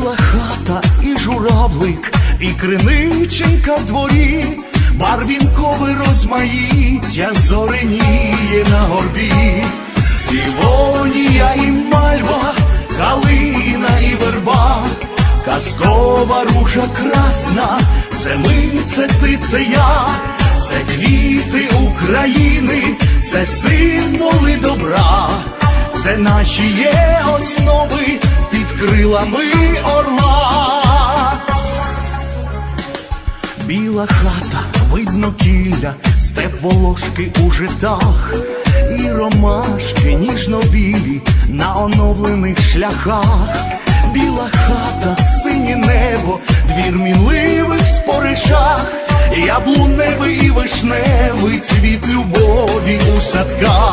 Біла хата і журавлик, і криниченька в дворі, барвінкове розмаїття зореніє на горбі, Івонія і мальва, калина і верба, казкова ружа красна, це ми, це ти, це я, це квіти України, це символи добра. Це наші є крилами орла. Біла хата, видно кілля, степ волошки у житах, і ромашки ніжно-білі на оновлених шляхах. Біла хата, синє небо, двір мінливих споришах, яблуневий і вишневий цвіт любові у садках.